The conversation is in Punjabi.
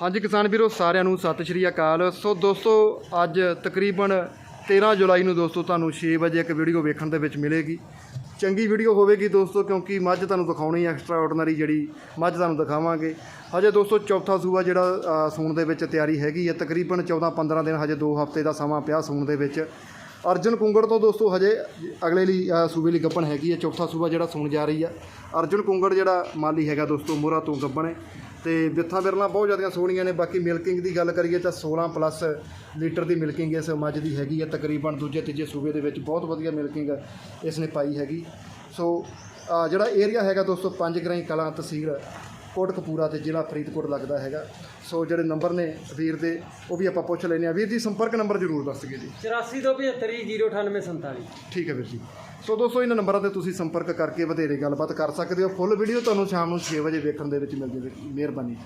ਹਾਂਜੀ ਕਿਸਾਨ ਵੀਰੋ, ਸਾਰਿਆਂ ਨੂੰ ਸਤਿ ਸ਼੍ਰੀ ਅਕਾਲ। ਸੋ ਦੋਸਤੋ, ਅੱਜ ਤਕਰੀਬਨ 13 ਜੁਲਾਈ ਨੂੰ ਦੋਸਤੋ ਤੁਹਾਨੂੰ 6 ਵਜੇ ਇੱਕ ਵੀਡੀਓ ਵੇਖਣ ਦੇ ਵਿੱਚ ਮਿਲੇਗੀ। ਚੰਗੀ ਵੀਡੀਓ ਹੋਵੇਗੀ ਦੋਸਤੋ, ਕਿਉਂਕਿ ਮੱਝ ਤੁਹਾਨੂੰ ਦਿਖਾਉਣੀ ਐਕਸਟਰਾ ਆਰਡੀਨਰੀ ਜਿਹੜੀ ਮੱਝ ਤੁਹਾਨੂੰ ਦਿਖਾਵਾਂਗੇ। ਹਜੇ ਦੋਸਤੋ ਚੌਥਾ ਸੂਆ ਜਿਹੜਾ ਸੂਣ ਦੇ ਵਿੱਚ ਤਿਆਰੀ ਹੈਗੀ ਹੈ। ਤਕਰੀਬਨ 14-15 ਦਿਨ ਹਜੇ 2 ਹਫ਼ਤੇ ਦਾ ਸਮਾਂ ਪਿਆ ਸੂਣ ਦੇ ਵਿੱਚ। ਅਰਜਨ ਕੁੰਗੜ ਤੋਂ ਦੋਸਤੋ ਹਜੇ ਅਗਲੇ ਲਈ ਸੂਬੇ ਲਈ ਗੱਬਣ ਹੈਗੀ ਹੈ। ਚੌਥਾ ਸੂਬਾ ਜਿਹੜਾ ਸੁਣ ਜਾ ਰਹੀ ਆ ਅਰਜਨ ਕੁੰਗੜ ਜਿਹੜਾ ਮਾਲੀ ਹੈਗਾ ਦੋਸਤੋ, ਮੋਹਰਾ ਤੋਂ ਗੱਬਣ ਹੈ। ਤੇ ਬਿੱਥਾਂ ਬਿਰਲਾਂ ਬਹੁਤ ਜ਼ਿਆਦੀਆਂ ਸੋਹਣੀਆਂ ਨੇ। ਬਾਕੀ ਮਿਲਕਿੰਗ ਦੀ ਗੱਲ ਕਰੀਏ ਤਾਂ 16 ਪਲੱਸ ਲੀਟਰ ਦੀ ਮਿਲਕਿੰਗ ਇਸ ਮੱਝ ਦੀ ਹੈਗੀ ਹੈ ਤਕਰੀਬਨ ਦੂਜੇ ਤੀਜੇ ਸੂਬੇ ਦੇ ਵਿੱਚ ਬਹੁਤ ਵਧੀਆ ਮਿਲਕਿੰਗ ਇਸ ਨੇ ਪਾਈ ਹੈਗੀ। ਸੋ ਜਿਹੜਾ ਏਰੀਆ ਹੈਗਾ ਦੋਸਤੋ, ਪੰਜ ਗ੍ਰਾਈ ਕਲਾਂ ਤਹਿਸੀਲ ਕੋਟਕਪੂਰਾ ਤੇ ਜ਼ਿਲ੍ਹਾ ਫਰੀਦਕੋਟ ਲੱਗਦਾ ਹੈਗਾ। ਸੋ ਜਿਹੜੇ ਨੰਬਰ ਨੇ ਵੀਰ ਦੇ ਉਹ ਵੀ ਆਪਾਂ ਪੁੱਛ ਲੈਂਦੇ ਆ ਵੀਰ ਜੀ ਸੰਪਰਕ ਨੰਬਰ ਜ਼ਰੂਰ ਦੱਸ ਦਿਓ। ਜੀ 84 ਤੋਂ 75 09847 ਠੀਕ ਹੈ ਵੀਰ ਜੀ। ਸੋ ਦੋਸਤੋ ਇਹਨਾਂ ਨੰਬਰਾਂ ਤੇ ਤੁਸੀਂ ਸੰਪਰਕ ਕਰਕੇ ਵਧੇਰੇ ਗੱਲਬਾਤ ਕਰ ਸਕਦੇ ਹੋ। ਫੁੱਲ ਵੀਡੀਓ ਤੁਹਾਨੂੰ ਸ਼ਾਮ ਨੂੰ 6 ਵਜੇ ਵੇਖਣ ਦੇ ਵਿੱਚ ਮਿਲ ਜਾਵੇਗੀ ਮਿਹਰਬਾਨੀ।